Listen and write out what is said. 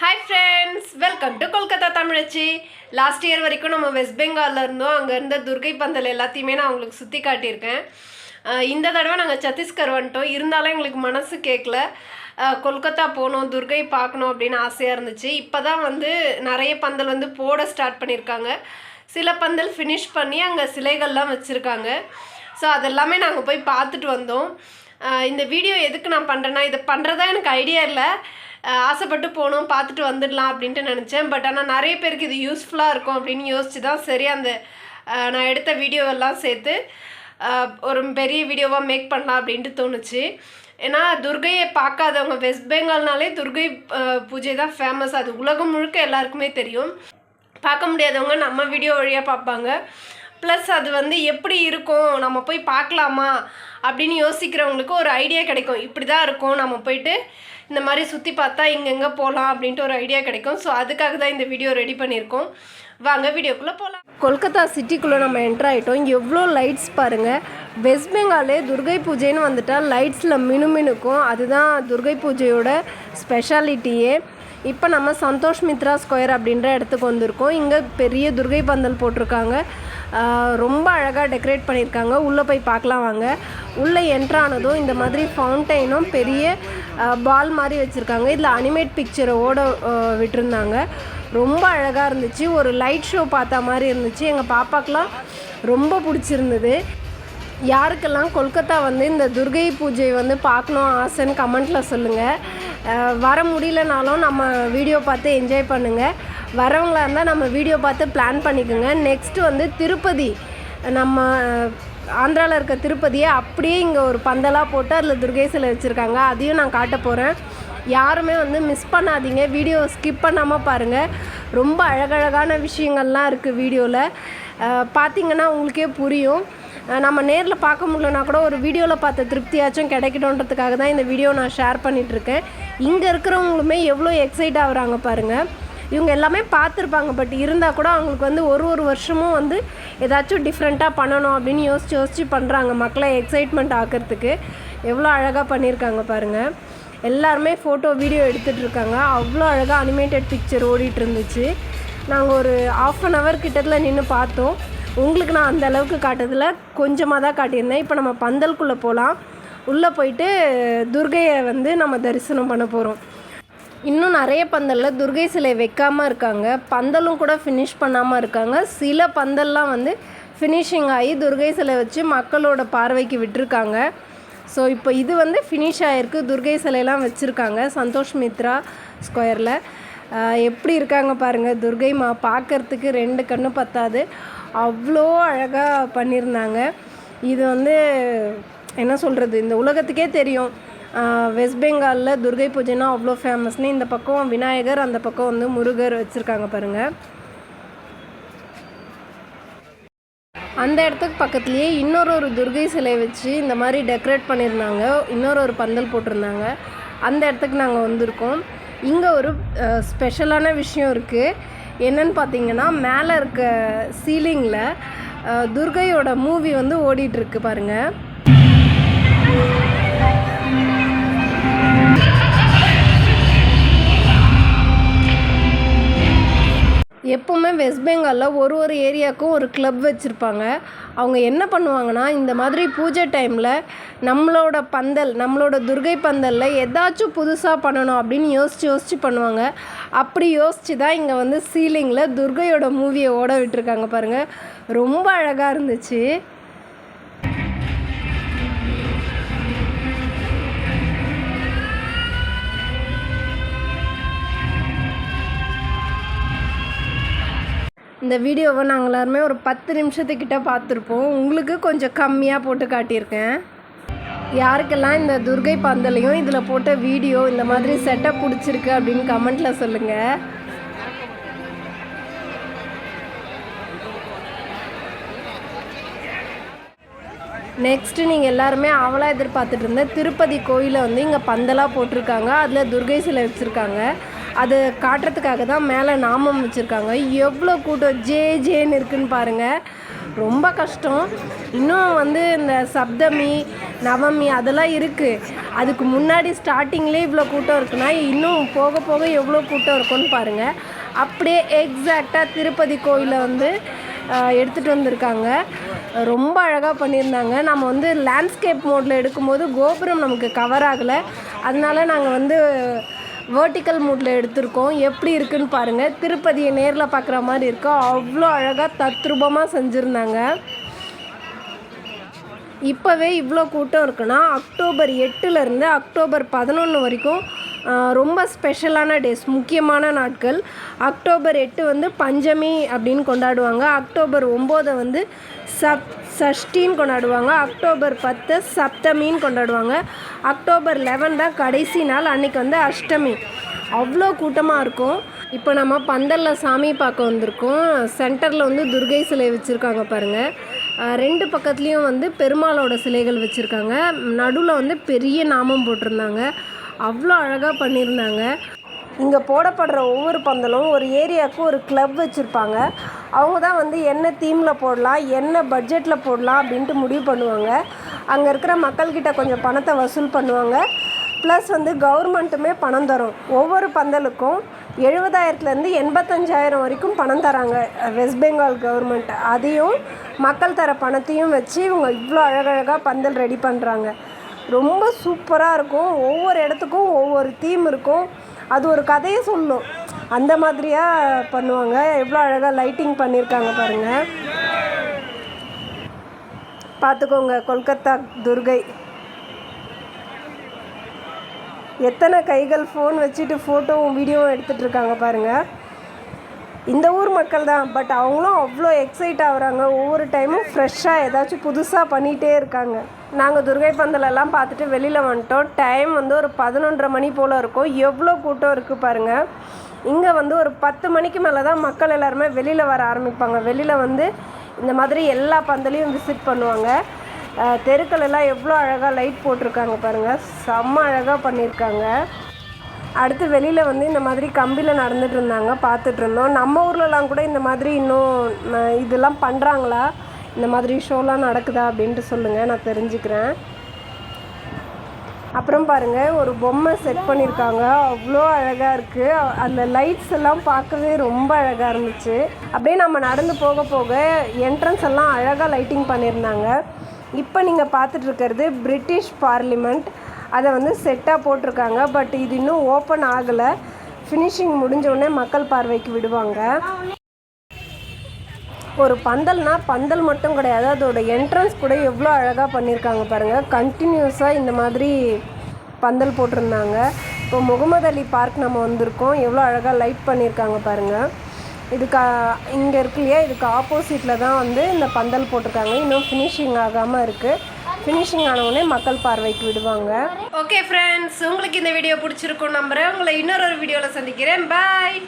Hi friends welcome to Kolkata Thamizhachi last year வரைக்கும் நம்ம west பெங்காலில் இருந்தோம். அங்கே இருந்த துர்கை பந்தல் எல்லாத்தையுமே நான் உங்களுக்கு சுற்றி காட்டியிருக்கேன். இந்த தடவை நாங்கள் சத்தீஸ்கர் வந்துட்டோம். இருந்தாலும் எங்களுக்கு மனசு கேட்கல கொல்கத்தா போகணும் துர்கை பார்க்கணும் அப்படின்னு ஆசையாக இருந்துச்சு. இப்போ தான் வந்து நிறைய பந்தல் வந்து போட ஸ்டார்ட் பண்ணியிருக்காங்க. சில பந்தல் ஃபினிஷ் பண்ணி அங்கே சிலைகள்லாம் வச்சுருக்காங்க. ஸோ அதெல்லாமே நாங்கள் போய் பார்த்துட்டு வந்தோம். இந்த வீடியோ எதுக்கு நான் பண்ணுறேன்னா இதை பண்ணுறதா எனக்கு ஐடியா இல்லை. ஆசைப்பட்டு போகணும் பார்த்துட்டு வந்துடலாம் அப்படின்ட்டு நினச்சேன். பட் ஆனால் நிறைய பேருக்கு இது யூஸ்ஃபுல்லாக இருக்கும் அப்படின்னு யோசிச்சு தான் சரி அந்த நான் எடுத்த வீடியோவெல்லாம் சேர்த்து ஒரு பெரிய வீடியோவாக மேக் பண்ணலாம் அப்படின்ட்டு தோணுச்சு. ஏன்னா துர்கையை பார்க்காதவங்க வெஸ்ட் பெங்கால்னாலே துர்கை பூஜை தான் ஃபேமஸ் அது உலகம் முழுக்க எல்லாருக்குமே தெரியும். பார்க்க முடியாதவங்க நம்ம வீடியோ வழியாக பார்ப்பாங்க. ப்ளஸ் அது வந்து எப்படி இருக்கும்? நம்ம போய் பார்க்கலாமா? அப்படின்னு யோசிக்கிறவங்களுக்கு ஒரு ஐடியா கிடைக்கும். இப்படி தான் இருக்கும். நம்ம போயிட்டு இந்த மாதிரி சுற்றி பார்த்தா இங்கெங்கே போகலாம் அப்படின்ட்டு ஒரு ஐடியா கிடைக்கும். ஸோ அதுக்காக தான் இந்த வீடியோ ரெடி பண்ணியிருக்கோம். வாங்க வீடியோக்குள்ளே போகலாம் கொல்கத்தா சிட்டிக்குள்ளே நம்ம என்ட்ரு ஆகிட்டோம் எவ்வளோ லைட்ஸ் பாருங்கள் வெஸ்ட் பெங்காலே துர்கை பூஜைன்னு வந்துட்டால் லைட்ஸில் மினுமினுக்கும். அதுதான் துர்கை பூஜையோட ஸ்பெஷாலிட்டியே இப்போ நம்ம சந்தோஷ் மித்ரா ஸ்கொயர் அப்படின்ற இடத்துக்கு வந்திருக்கோம். இங்கே பெரிய துர்கை பந்தல் போட்டிருக்காங்க. ரொம்ப அழகாக டெக்கரேட் பண்ணியிருக்காங்க. உள்ளே போய் பார்க்கலாம் வாங்க. உள்ளே என்ட்ரானதும் இந்த மாதிரி ஃபவுண்டைனும் பெரிய பால் மாதிரி வச்சுருக்காங்க. இதில் அனிமேட் பிக்சரை ஓட விட்டுருந்தாங்க விட்டிருந்தாங்க. ரொம்ப அழகாக இருந்துச்சு. ஒரு லைட் ஷோ பார்த்த மாதிரி இருந்துச்சு. எங்கள் பாப்பாக்கெலாம் ரொம்ப பிடிச்சிருந்தது. யாருக்கெல்லாம் கொல்கத்தா வந்து இந்த துர்கை பூஜை வந்து பார்க்கணும் ஆசைன்னு கமெண்ட்டில் சொல்லுங்கள் வர முடியலனாலும் நம்ம வீடியோ பார்த்து என்ஜாய் பண்ணுங்கள் வரவங்களாக இருந்தால் நம்ம வீடியோ பார்த்து பிளான் பண்ணிக்கோங்க. நெக்ஸ்ட்டு வந்து திருப்பதி. நம்ம ஆந்திராவில் இருக்க திருப்பதியை அப்படியே இங்கே ஒரு பந்தலாக போட்டு அதில் துர்கேசில் வச்சுருக்காங்க. அதையும் நான் காட்ட போகிறேன் யாருமே வந்து மிஸ் பண்ணாதீங்க. வீடியோ ஸ்கிப் பண்ணாமல் பாருங்கள் ரொம்ப அழகழகான விஷயங்கள்லாம் இருக்குது வீடியோவில் பார்த்தீங்கன்னா உங்களுக்கே புரியும். நம்ம நேரில் பார்க்க முடியலனா கூட ஒரு வீடியோவில் பார்த்த திருப்தியாச்சும் கிடைக்கணுன்றதுக்காக தான் இந்த வீடியோ நான் ஷேர் பண்ணிகிட்ருக்கேன் இங்கே இருக்கிறவங்களுமே எவ்வளோ எக்ஸைட் ஆகுறாங்க பாருங்கள் இவங்க எல்லாமே பார்த்துருப்பாங்க பட் இருந்தால் கூட அவங்களுக்கு வந்து ஒரு ஒரு வருஷமும் வந்து ஏதாச்சும் டிஃப்ரெண்ட்டாக பண்ணணும் அப்படின்னு யோசிச்சு யோசிச்சு பண்ணுறாங்க மக்களை எக்ஸைட்மெண்ட் ஆக்கிறதுக்கு எவ்வளோ அழகாக பண்ணியிருக்காங்க பாருங்கள் எல்லாருமே ஃபோட்டோ வீடியோ எடுத்துகிட்டு இருக்காங்க. அவ்வளோ அழகாக அனிமேட்டட் பிக்சர் ஓடிட்டு இருந்துச்சு. நாங்கள் ஒரு ஆஃப் அன் ஹவர் கிட்டத்தில் நின்று பார்த்தோம். உங்களுக்கு நான் அந்த அளவுக்கு காட்டுறதில் கொஞ்சமாக தான் காட்டியிருந்தேன். இப்போ நம்ம பந்தலுக்குள்ளே போகலாம் உள்ளே போயிட்டு துர்கையை வந்து நம்ம தரிசனம் பண்ண போகிறோம் இன்னும் நிறைய பந்தலில். துர்கை சிலை வைக்காமல் இருக்காங்க. பந்தலும் கூட ஃபினிஷ் பண்ணாமல் இருக்காங்க. சில பந்தல்லாம் வந்து ஃபினிஷிங் ஆகி துர்கை சிலை வச்சு மக்களோட பார்வைக்கு விட்டுருக்காங்க. ஸோ இப்போ இது வந்து ஃபினிஷ் ஆகிருக்கு துர்கை சிலையெல்லாம் வச்சுருக்காங்க. சந்தோஷ் மித்ரா ஸ்கொயரில் எப்படி இருக்காங்க பாருங்கள் துர்கை மா பார்க்கறதுக்கு ரெண்டு கண்ணு பத்தாது. அவ்வளோ அழகாக பண்ணியிருந்தாங்க. இது வந்து என்ன சொல்கிறது இந்த உலகத்துக்கே தெரியும். வெஸ்ட் பெங்காலில் துர்கை பூஜைனா அவ்வளோ ஃபேமஸ்னு இந்த பக்கம் விநாயகர் அந்த பக்கம் வந்து முருகர் வச்சுருக்காங்க பாருங்கள் அந்த இடத்துக்கு பக்கத்துலேயே இன்னொரு ஒரு துர்கை சிலை வச்சு இந்த மாதிரி டெக்கரேட் பண்ணியிருந்தாங்க. இன்னொரு ஒரு பந்தல் போட்டிருந்தாங்க. அந்த இடத்துக்கு நாங்கள் வந்திருக்கோம். இங்கே ஒரு ஸ்பெஷலான விஷயம் இருக்குது என்னன்னு பார்த்தீங்கன்னா மேலே இருக்க சீலிங்கில் துர்கையோட மூவி வந்து ஓடிட்டுருக்கு பாருங்கள் எப்போவுமே வெஸ்ட் பெங்காலில் ஒரு ஒரு ஏரியாவுக்கும் ஒரு கிளப் வச்சுருப்பாங்க. அவங்க என்ன பண்ணுவாங்கன்னா இந்த மாதிரி பூஜை டைமில் நம்மளோட பந்தல் நம்மளோட துர்கை பந்தலில் ஏதாச்சும் புதுசாக பண்ணணும் அப்படின்னு யோசித்து யோசித்து பண்ணுவாங்க. அப்படி யோசித்து தான் இங்கே வந்து சீலிங்கில் துர்கையோட மூவியை ஓட விட்டுருக்காங்க பாருங்கள் ரொம்ப அழகாக இருந்துச்சு. இந்த வீடியோவை நாங்கள் எல்லாருமே ஒரு பத்து நிமிஷத்துக்கிட்ட பார்த்துருப்போம். உங்களுக்கு கொஞ்சம் கம்மியாக போட்டு காட்டியிருக்கேன். யாருக்கெல்லாம் இந்த துர்கை பந்தலையும் இதில் போட்ட வீடியோ இந்த மாதிரி செட்டப் பிடிச்சிருக்கு அப்படின்னு கமெண்ட்டில் சொல்லுங்கள் நெக்ஸ்ட்டு நீங்கள் எல்லாருமே அவளாக எதிர்பார்த்துட்டு இருந்த திருப்பதி கோயிலை வந்து இங்கே பந்தலாக போட்டிருக்காங்க. அதில் துர்கை சிலை வச்சுருக்காங்க. அது காட்டுறதுக்காக தான் மேலே நாமம் வச்சுருக்காங்க. எவ்வளோ கூட்டம் ஜே ஜேன்னு இருக்குன்னு பாருங்கள் ரொம்ப கஷ்டம். இன்னும் வந்து இந்த சப்தமி நவமி அதெல்லாம் இருக்குது அதுக்கு முன்னாடி ஸ்டார்டிங்லேயே இவ்வளோ கூட்டம் இருக்குன்னா இன்னும் போக போக எவ்வளோ கூட்டம் இருக்கும்னு பாருங்கள் அப்படியே எக்ஸாக்டாக திருப்பதி கோயிலை வந்து எடுத்துகிட்டு வந்திருக்காங்க. ரொம்ப அழகாக பண்ணியிருந்தாங்க. நம்ம வந்து லேண்ட்ஸ்கேப் மோடில் எடுக்கும்போது கோபுரம் நமக்கு கவர் ஆகலை. அதனால நாங்கள் வந்து வேர்ட்டிக்கல் மூடில் எடுத்திருக்கோம். எப்படி இருக்குன்னு பாருங்கள் திருப்பதியை நேரில் பார்க்குற மாதிரி இருக்கும் அவ்வளோ அழகாக தத்ரூபமாக செஞ்சுருந்தாங்க. இப்போவே இவ்வளோ கூட்டம் இருக்குன்னா அக்டோபர் எட்டுலேருந்து அக்டோபர் பதினொன்று வரைக்கும் ரொம்ப ஸ்பெஷலான டேஸ் முக்கியமான நாட்கள். அக்டோபர் எட்டு வந்து பஞ்சமி அப்படின்னு கொண்டாடுவாங்க. அக்டோபர் ஒம்போதை வந்து சப் சஷ்டின்னு கொண்டாடுவாங்க. அக்டோபர் பத்து சப்தமின்னு கொண்டாடுவாங்க. அக்டோபர் லெவன் தான் கடைசி நாள் அன்றைக்கி வந்து அஷ்டமி. அவ்வளோ கூட்டமாக இருக்கும். இப்போ நம்ம பந்தலில் சாமி பார்க்க வந்திருக்கோம். சென்டரில் வந்து துர்கை சிலை வச்சுருக்காங்க பாருங்கள் ரெண்டு பக்கத்துலேயும் வந்து பெருமாளோட சிலைகள் வச்சுருக்காங்க. நடுவில் வந்து பெரிய நாமம் போட்டிருந்தாங்க. அவ்வளோ அழகாக பண்ணியிருந்தாங்க. இங்கே போடப்படுற ஒவ்வொரு பந்தலும் ஒரு ஏரியாவுக்கு ஒரு கிளப் வச்சுருப்பாங்க. அவங்க தான் வந்து என்ன தீமில் போடலாம் என்ன பட்ஜெட்டில் போடலாம் அப்படின்ட்டு முடிவு பண்ணுவாங்க. அங்கே இருக்கிற மக்கள்கிட்ட கொஞ்சம் பணத்தை வசூல் பண்ணுவாங்க. ப்ளஸ் வந்து கவர்மெண்ட்டுமே பணம் தரும். ஒவ்வொரு பந்தலுக்கும் எழுபதாயிரத்துலேருந்து எண்பத்தஞ்சாயிரம் வரைக்கும் பணம் தராங்க வெஸ்ட் பெங்கால் கவர்மெண்ட் அதையும் மக்கள் தர பணத்தையும் வச்சு இவங்க இவ்வளோ அழகழகாக பந்தல் ரெடி பண்ணுறாங்க ரொம்ப சூப்பராக இருக்கும். ஒவ்வொரு இடத்துக்கும் ஒவ்வொரு தீம் இருக்கும். அது ஒரு கதையை சொல்லும் அந்த மாதிரியாக பண்ணுவாங்க. எவ்வளோ அழகாக லைட்டிங் பண்ணியிருக்காங்க பாருங்கள் பார்த்துக்கோங்க கொல்கத்தா துர்கை. எத்தனை கைகள் ஃபோன் வச்சுட்டு ஃபோட்டோவும் வீடியோவும் எடுத்துகிட்ருக்காங்க பாருங்கள் இந்த ஊர் மக்கள் தான். பட் அவங்களும் அவ்வளோ எக்ஸைட் ஆகுறாங்க. ஒவ்வொரு டைமும் ஃப்ரெஷ்ஷாக ஏதாச்சும் புதுசாக பண்ணிகிட்டே இருக்காங்க. நாங்கள் துர்கை பந்தலெல்லாம் பார்த்துட்டு வெளியில் வந்துட்டோம். டைம் வந்து ஒரு பதினொன்றரை மணி போல் இருக்கும். எவ்வளோ கூட்டம் இருக்குது பாருங்கள் இங்கே வந்து ஒரு பத்து மணிக்கு மேலே தான் மக்கள் எல்லாருமே வெளியில் வர ஆரம்பிப்பாங்க. வெளியில் வந்து இந்த மாதிரி எல்லா பந்தலையும் விசிட் பண்ணுவாங்க. தெருக்கள் எல்லாம் எவ்வளோ அழகாக லைட் போட்டிருக்காங்க பாருங்கள் செம்ம அழகாக பண்ணியிருக்காங்க. அடுத்து வெளியில் வந்து இந்த மாதிரி கம்பியில் நடந்துட்டு இருந்தாங்க பார்த்துட்டு இருந்தோம். நம்ம ஊர்லலாம் கூட இந்த மாதிரி இன்னும் இதெல்லாம் பண்ணுறாங்களா இந்த மாதிரி ஷோலாம் நடக்குதா அப்படின்ட்டு சொல்லுங்கள் நான் தெரிஞ்சுக்கிறேன். அப்புறம் பாருங்கள் ஒரு பொம்மை செட் பண்ணியிருக்காங்க. அவ்வளோ அழகாக இருக்குது அந்த லைட்ஸ் எல்லாம் பார்க்கவே ரொம்ப அழகாக இருந்துச்சு. அப்படியே நம்ம நடந்து போக போக என்ட்ரன்ஸ் எல்லாம் அழகாக லைட்டிங் பண்ணியிருந்தாங்க. இப்போ நீங்கள் பார்த்துட்டு இருக்கிறது பிரிட்டிஷ் பார்லிமெண்ட் அதை வந்து செட்டாக போட்டிருக்காங்க. பட் இது இன்னும் ஓப்பன் ஆகலை. ஃபினிஷிங் முடிஞ்ச உடனே மக்கள் பார்வைக்கு விடுவாங்க. ஒரு பந்தல்னா பந்தல் மட்டும் கிடையாது. அதோட என்ட்ரன்ஸ் கூட எவ்வளோ அழகாக பண்ணியிருக்காங்க பாருங்கள் கண்டினியூஸாக இந்த மாதிரி பந்தல் போட்டிருந்தாங்க. இப்போ முகமது அலி பார்க் நம்ம வந்திருக்கோம். எவ்வளோ அழகாக லைட் பண்ணியிருக்காங்க பாருங்கள் இதுக்கு இங்கே இருக்கு இல்லையா? இதுக்கு ஆப்போசிட்டில் தான் வந்து இந்த பந்தல் போட்டிருக்காங்க. இன்னும் ஃபினிஷிங் ஆகாமல் இருக்குது ஃபினிஷிங் ஆனவுடனே மக்கள் பார்வைக்கு விடுவாங்க. ஓகே ஃப்ரெண்ட்ஸ் உங்களுக்கு இந்த வீடியோ பிடிச்சிருக்கும் நம்புகிறேன் உங்களை இன்னொரு வீடியோவில் சந்திக்கிறேன். பாய்